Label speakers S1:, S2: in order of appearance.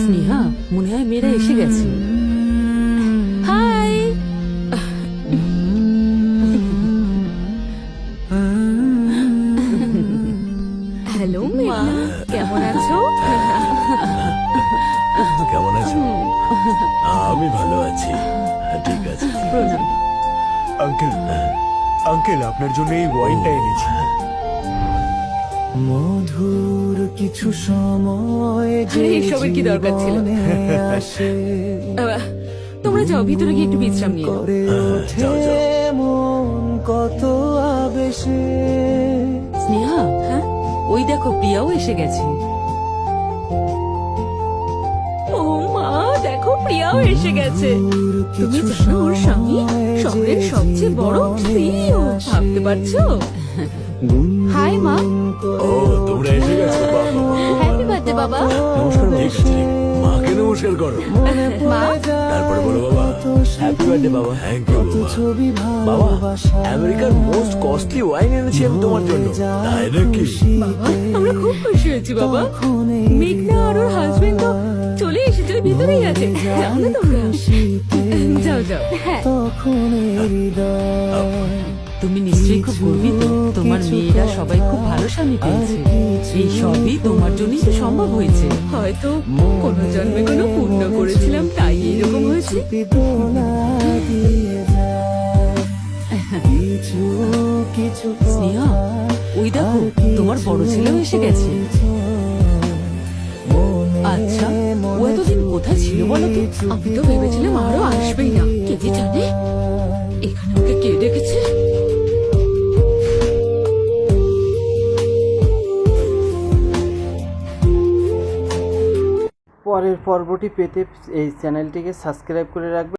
S1: স্নেহা মনে হয় মেয়েরা এসে গেছে। হাই!
S2: হ্যালো মেঘনা কেমন আছো?
S3: কেমন আছো? আমি ভালো আছি। ঠিক আছে।
S1: প্রণাম।
S4: আঙ্কেল আঙ্কেল আপনার জন্য এই ওয়াইনটা এনেছি।
S5: মধুর কিছু সময়
S2: কি দরকার ছিল?
S5: জীবনে
S2: তোমরা যাও ভিতরে গিয়ে একটু বিশ্রাম নিয়ে নাও।
S3: যাও, যাও।
S5: মন কত আবেশে।
S1: স্নেহা
S2: হ্যাঁ?
S1: ওই দেখো প্রিয়াও এসে গেছে।
S2: ও মা দেখো প্রিয়াও এসে গেছে। তুমি জানো ওর স্বামী শহরের সবচেয়ে বড় সিইও ভাবতে পারছ? হাই মা।
S3: ও তোমরা এসে গেছো বাবা
S2: বাবা।
S3: নমস্কার ঠিক আছে মাকে নমস্কার করো।
S2: মা?
S3: তারপরে বলো বাবা হ্যাপি বার্থডে বাবা। থ্যাংক ইউ বাবা। বাবা আমেরিকার মোস্ট কস্টলি ওয়াইন এনেছি আমি তোমার জন্য। তাই নাকি?
S2: আমরা খুব খুশি হয়েছি বাবা। মেঘনা আর ওর হাজবেন্ড তো চলে এসেছে ভিতরেই আছে। যাও না তোমরা। যাও যাও। হ্যাঁ
S5: তখন
S1: তুমি নিশ্চয়ই খুব গর্বিত। তোমার মেয়েরা সবাই খুব ভালো স্বামী পেয়েছে। এই সবই তোমার জন্যই তো সম্ভব হয়েছে।
S2: হয়তো কোনো জন্মে কোনো পুণ্য করেছিলাম তাই এরকম হয়েছে।
S1: স্নেহা ওই দেখো তোমার বড় ছেলেও এসে গেছে। আচ্ছা ও এতদিন কোথায় ছিল বলো তো?
S2: আমি তো ভেবেছিলাম আরও আসবেই
S6: পরের পর্বটি পেতে এই চ্যানেলটিকে সাবস্ক্রাইব করে রাখবেন।